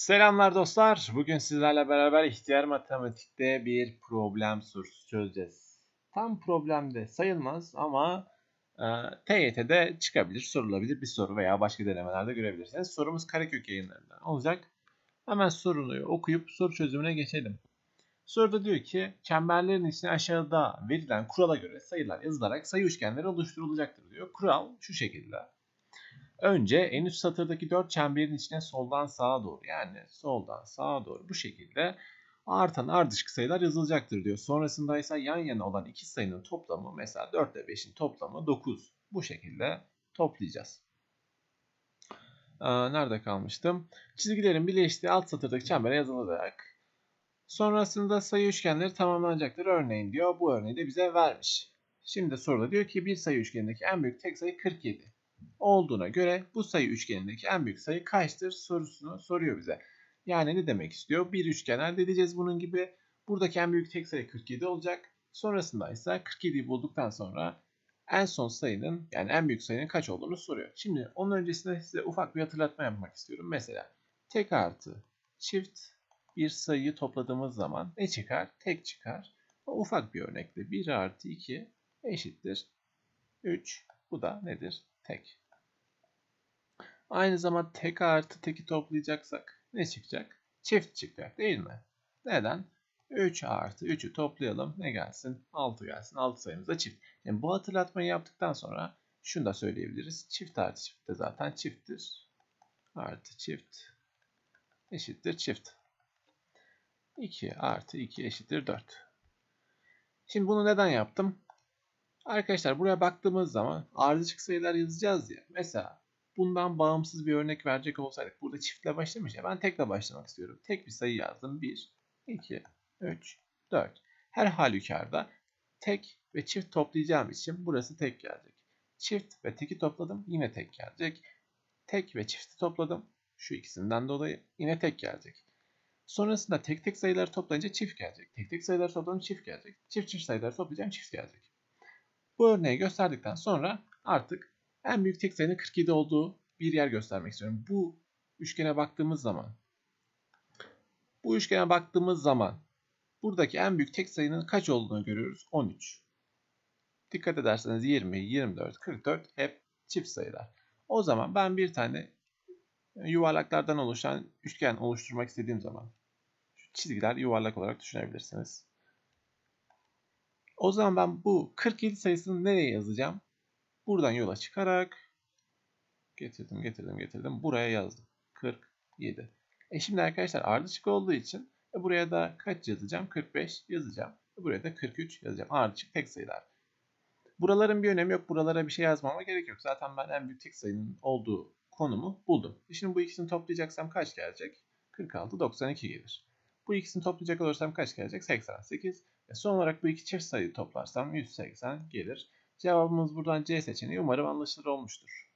Selamlar dostlar. Bugün sizlerle beraber ihtiyar matematikte bir problem sorusu çözeceğiz. Tam problemde sayılmaz ama e, TYT'de çıkabilir, sorulabilir bir soru veya başka denemelerde görebilirsiniz. Sorumuz Karekök yayınlarından olacak. Hemen sorunu okuyup soru çözümüne geçelim. Soruda diyor ki çemberlerin içine aşağıda verilen kurala göre sayılar yazılarak sayı üçgenleri oluşturulacaktır diyor. Kural şu şekilde. Önce en üst satırdaki dört çemberin içine soldan sağa doğru yani soldan sağa doğru bu şekilde artan ardışık sayılar yazılacaktır diyor. Sonrasında ise yan yana olan iki sayının toplamı mesela 4 ile 5'in toplamı 9. Bu şekilde toplayacağız. Ee, nerede kalmıştım? Çizgilerin birleştiği alt satırdaki çembere yazılarak sonrasında sayı üçgenleri tamamlanacaktır. Örneğin diyor bu örneği de bize vermiş. Şimdi soruda diyor ki bir sayı üçgenindeki en büyük tek sayı 47 olduğuna göre bu sayı üçgenindeki en büyük sayı kaçtır sorusunu soruyor bize. Yani ne demek istiyor? Bir üçgen elde edeceğiz bunun gibi. Buradaki en büyük tek sayı 47 olacak. Sonrasında ise 47'yi bulduktan sonra en son sayının yani en büyük sayının kaç olduğunu soruyor. Şimdi onun öncesinde size ufak bir hatırlatma yapmak istiyorum. Mesela tek artı çift bir sayıyı topladığımız zaman ne çıkar? Tek çıkar. O ufak bir örnekte 1 artı 2 eşittir 3. Bu da nedir? Tek. Aynı zamanda tek artı teki toplayacaksak ne çıkacak? Çift çıkacak değil mi? Neden? 3 artı 3'ü toplayalım. Ne gelsin? 6 gelsin. 6 sayımız da çift. Yani bu hatırlatmayı yaptıktan sonra şunu da söyleyebiliriz. Çift artı çift de zaten çifttir. Artı çift eşittir çift. 2 artı 2 eşittir 4. Şimdi bunu neden yaptım? Arkadaşlar buraya baktığımız zaman ardışık sayılar yazacağız ya. Mesela bundan bağımsız bir örnek verecek olsaydık. Burada çiftle başlamış ya. Ben tekle başlamak istiyorum. Tek bir sayı yazdım. 1, 2, 3, 4. Her halükarda tek ve çift toplayacağım için burası tek gelecek. Çift ve teki topladım. Yine tek gelecek. Tek ve çifti topladım. Şu ikisinden dolayı yine tek gelecek. Sonrasında tek tek sayıları toplayınca çift gelecek. Tek tek sayıları toplayınca çift gelecek. Çift çift sayıları toplayacağım çift gelecek. Bu örneği gösterdikten sonra artık en büyük tek sayının 47 olduğu bir yer göstermek istiyorum. Bu üçgene baktığımız zaman bu üçgene baktığımız zaman buradaki en büyük tek sayının kaç olduğunu görüyoruz? 13. Dikkat ederseniz 20, 24, 44 hep çift sayılar. O zaman ben bir tane yuvarlaklardan oluşan üçgen oluşturmak istediğim zaman çizgiler yuvarlak olarak düşünebilirsiniz. O zaman ben bu 47 sayısını nereye yazacağım? Buradan yola çıkarak getirdim, getirdim, getirdim. Buraya yazdım. 47. E şimdi arkadaşlar ardışık olduğu için e buraya da kaç yazacağım? 45 yazacağım. E buraya da 43 yazacağım. Ardışık tek sayılar. Buraların bir önemi yok. Buralara bir şey yazmama gerek yok. Zaten ben en büyük tek sayının olduğu konumu buldum. E şimdi bu ikisini toplayacaksam kaç gelecek? 46, 92 gelir. Bu ikisini toplayacak olursam kaç gelecek? 88. Ve son olarak bu iki çift sayıyı toplarsam 180 gelir. Cevabımız buradan C seçeneği umarım anlaşılır olmuştur.